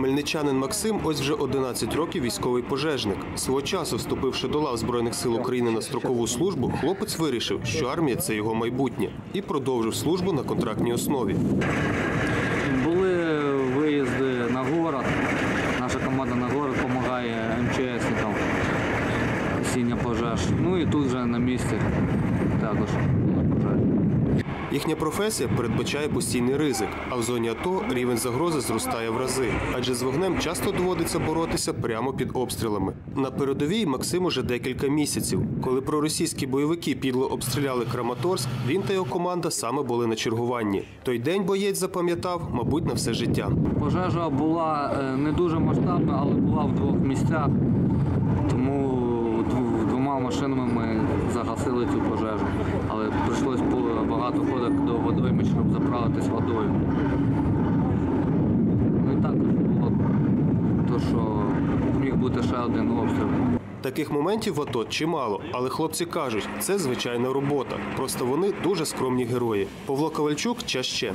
Хмельничанин Максим ось вже 11 років військовий пожежник. Свого часу, вступивши до лав Збройних сил України на строкову службу, хлопець вирішив, що армія це його майбутнє, і продовжив службу на контрактній основі. Були виїзди на город. Наша команда на город допомагає МЧСникам гасіння пожеж. Ну і тут вже на місці також була пожежа. Їхня професія передбачає постійний ризик, а в зоні АТО рівень загрози зростає в рази, адже з вогнем часто доводиться боротися прямо під обстрілами. На передовій Максим уже декілька місяців. Коли проросійські бойовики підло обстріляли Краматорськ, він та його команда саме були на чергуванні. Той день боєць запам'ятав, мабуть, на все життя. Пожежа була е, не дуже масштабна, але була в двох місцях. Тому двома машинами ми загасили цю пожежу. Але прийшлось по- багато ходок до водойми, щоб заправитись водою. Ну і також було то, що міг бути ще один обстріл. Таких моментів в АТО чимало, але хлопці кажуть, це звичайна робота. Просто вони дуже скромні герої. Павло Ковальчук час ще.